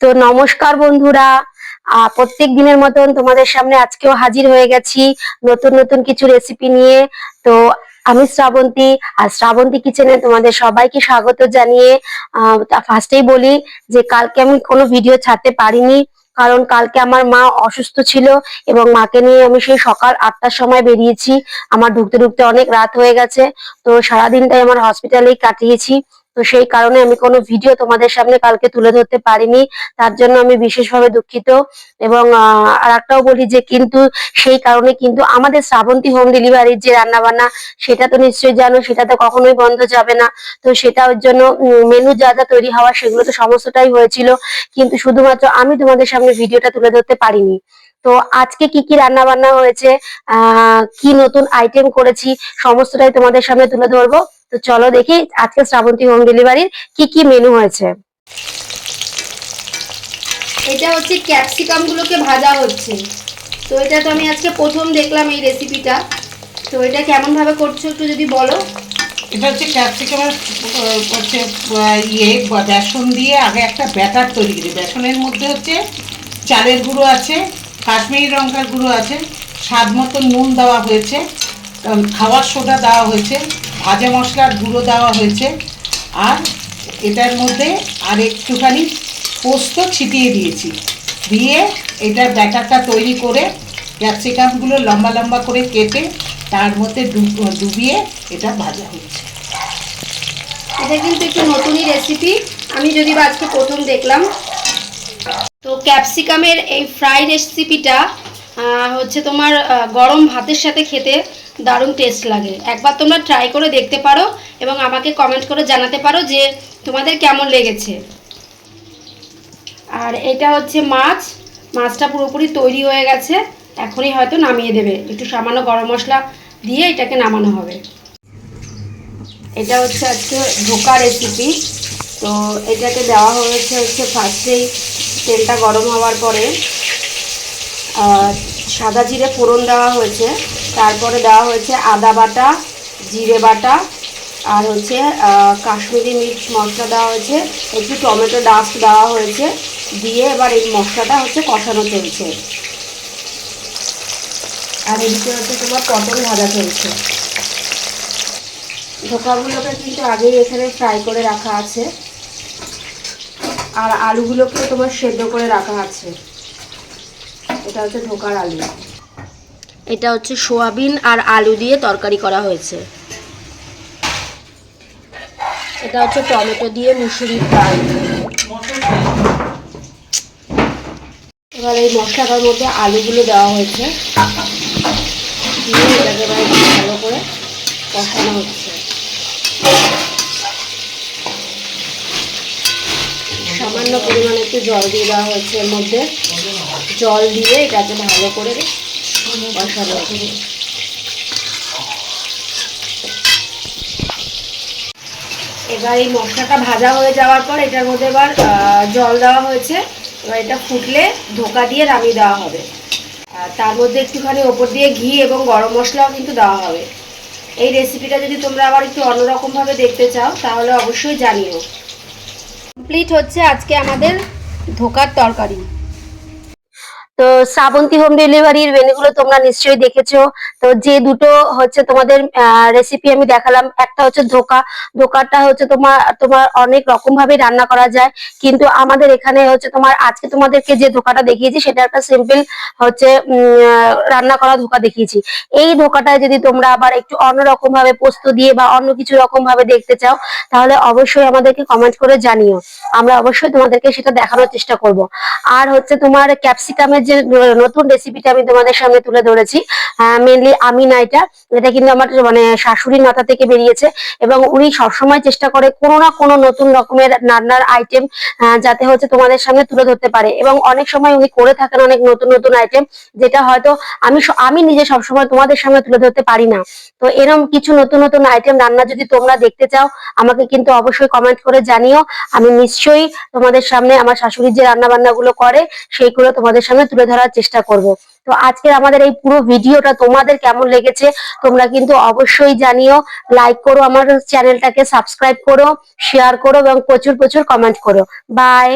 তো নমস্কার বন্ধুরা। প্রত্যেক দিনের মতন তোমাদের সামনে আজকেও হাজির হয়ে গেছি নতুন নতুন কিছু রেসিপি নিয়ে। তো আমি শ্রাবন্তী, আর শ্রাবন্তী কিচেনে তোমাদের সবাইকে স্বাগত জানিয়ে আহ ফার্স্টেই বলি যে কালকে আমি কোনো ভিডিও ছাড়তে পারিনি, কারণ কালকে আমার মা অসুস্থ ছিল এবং মাকে নিয়ে আমি সেই সকাল আটটার সময় বেরিয়েছি। আমার ঢুকতে ঢুকতে অনেক রাত হয়ে গেছে, তো সারাদিনটাই আমার হসপিটালেই কাটিয়েছি। তো সেই কারণে আমি কোনো ভিডিও তোমাদের সামনে কালকে তুলে ধরতে পারিনি। তার জন্য আমি বিশেষভাবে দুঃখিত এবং আর একটাও বলি যে কিন্তু সেই কারণে কিন্তু আমাদের শ্রাবন্তী হোম ডেলিভারির যে রান্না বান্না সেটা তো নিশ্চয়ই জানো, সেটা তো কখনোই বন্ধ যাবে না। তো সেটার জন্য মেনু যা যা তৈরি হওয়া সেগুলো তো সমস্তটাই হয়েছিল। কিন্তু শুধুমাত্র আমি তোমাদের সামনে ভিডিওটা তুলে ধরতে পারিনি। তো আজকে কি কি রান্না বান্না হয়েছে, আহ, কি নতুন আইটেম করেছি, সমস্তটাই তোমাদের সামনে তুলে ধরবো। তো চলো দেখি আজকে শ্রাবন্তী হোম ডেলিভারির কি কি মেনু হয়েছে। এটা হচ্ছে ক্যাপসিকাম গুলোকে ভাজা হচ্ছে। তো এটা তো আমি আজকে প্রথম দেখলাম এই রেসিপিটা তো এটা কেমন ভাবে করছ একটু যদি বলো। এটা হচ্ছে ক্যাপসিকামের হচ্ছে ইয়ে বেসন দিয়ে আগে একটা ব্যাটার তৈরি করি। বেসনের মধ্যে হচ্ছে চালের গুঁড়ো আছে কাশ্মীরি লঙ্কার গুঁড়ো আছে স্বাদ মতো নুন দেওয়া হয়েছে খাওয়ার সোডা দেওয়া হয়েছে ভাজা মশলার গুঁড়ো দেওয়া হয়েছে। আর এটার মধ্যে আর একটুখানি পোস্ত ছিটিয়ে দিয়েছি। দিয়ে এটার ব্যাটারটা তৈরি করে ক্যাপসিকামগুলো লম্বা লম্বা করে কেটে তার মধ্যে ডুব- ডুবিয়ে এটা ভাজা হচ্ছে। এটা কিন্তু একটু নতুনই রেসিপি আমি যদি বা আজকে প্রথম দেখলাম। তো ক্যাপসিকামের এই ফ্রাই রেসিপিটা হচ্ছে তোমার গরম ভাতের সাথে খেতে দারুণ টেস্ট লাগে। একবার তোমরা ট্রাই করে দেখতে পারো এবং আমাকে কমেন্ট করে জানাতে পারো যে তোমাদের কেমন লেগেছে। আর এটা হচ্ছে মাছ। মাছটা পুরোপুরি তৈরি হয়ে গেছে। এখনই হয়তো নামিয়ে দেবে। একটু সামান্য গরম মশলা দিয়ে এটাকে নামানো হবে। এটা হচ্ছে আজকে ধোকা রেসিপি তো এটাকে দেওয়া হয়েছে হচ্ছে ফার্স্টেই তেলটা গরম হওয়ার পরে আহ, সাদা জিরে ফোড়ন দেওয়া হয়েছে। তারপরে দেওয়া হয়েছে আদা বাটা, জিরে বাটা আর হচ্ছে কাশ্মীরি মির্চ মশলা দেওয়া হয়েছে, একটু টমেটো ডাস্ট দেওয়া হয়েছে, দিয়ে এবার এই মশলাটা হচ্ছে কষানো চলছে। আর এদিকে হচ্ছে তোমার পটল ভাজা চলছে। ধোকাগুলোকে কিন্তু আগেই এখানে ফ্রাই করে রাখা আছে। আর আলুগুলোকে তোমার সেদ্ধ করে রাখা আছে। এটা হচ্ছে ধোকার আলু। এটা হচ্ছে সোয়াবিন আর আলু দিয়ে তরকারি করা হয়েছে। এটা হচ্ছে টমেটো দিয়ে মুসুরি ফ্রাই এবার এই মশলাটার মধ্যে আলুগুলো দেওয়া হয়েছে। দিয়ে এটাকে ভালো করে কষানো হচ্ছে। সামান্য পরিমাণে একটু জল দিয়ে দেওয়া হয়েছে এর মধ্যে। জল দিয়ে এটাকে ভালো করে এবার এই মশলাটা ভাজা হয়ে যাওয়ার পর এটার মধ্যে এবার জল দেওয়া হয়েছে। এবার এটা ফুটলে ধোকা দিয়ে নামিয়ে দেওয়া হবে। তার মধ্যে একটুখানি ওপর দিয়ে ঘি এবং গরম মশলাও কিন্তু দেওয়া হবে। এই রেসিপিটা যদি তোমরা আবার একটু অন্যরকমভাবে দেখতে চাও, তাহলে অবশ্যই জানিও। কমপ্লিট হচ্ছে আজকে আমাদের ধোকার তরকারি। তো শ্রাবন্তী হোম ডেলিভারির মেনুগুলো তোমরা নিশ্চয়ই দেখেছ। তো যে দুটো হচ্ছে তোমাদের রেসিপি আমি দেখালাম, একটা হচ্ছে ধোকা। ধোকাটা হচ্ছে তোমার তোমার অনেক রকম ভাবে রান্না করা যায়। কিন্তু আমাদের এখানে হচ্ছে তোমার, আজকে তোমাদেরকে যে ধোকাটা দেখিয়েছি সেটা একটা সিম্পল হচ্ছে রান্না করা ধোকা দেখিয়েছি। এই ধোকাটায় যদি তোমরা আবার একটু অন্যরকম ভাবে পোস্ত দিয়ে বা অন্য কিছু রকম ভাবে দেখতে চাও, তাহলে অবশ্যই আমাদেরকে কমেন্ট করে জানিও। আমরা অবশ্যই তোমাদেরকে সেটা দেখানোর চেষ্টা করব। আর হচ্ছে তোমার ক্যাপসিকামের যে নতুন রেসিপিটা আমি তোমাদের সামনে তুলে ধরেছি মেনলি আমি না এটা। এটা কিন্তু আমার মানে শাশুড়ির মাথা থেকে বেরিয়েছে এবং উনি সবসময় চেষ্টা করে কোনো না কোনো নতুন রকমের রান্নার আইটেম যাতে হচ্ছে তোমাদের সামনে তুলে ধরতে পারে। এবং অনেক সময় উনি করে থাকেন অনেক নতুন নতুন আইটেম যেটা হয়তো আমি আমি নিজে সবসময় তোমাদের সামনে তুলে ধরতে পারি না। তো এরকম কিছু নতুন নতুন আইটেম রান্না যদি তোমরা দেখতে চাও, আমাকে কিন্তু অবশ্যই কমেন্ট করে জানিও। আমি নিশ্চয়ই তোমাদের সামনে আমার শাশুড়ি যে রান্না বান্না গুলো করে, সেইগুলো তোমাদের সামনে তুলে ধরার চেষ্টা করব। তো আজকের আমাদের এই পুরো ভিডিওটা তোমাদের কেমন লেগেছে, তোমরা কিন্তু অবশ্যই জানিও। লাইক করো, আমার চ্যানেলটাকে সাবস্ক্রাইব করো শেয়ার করো এবং প্রচুর প্রচুর কমেন্ট করো। বাই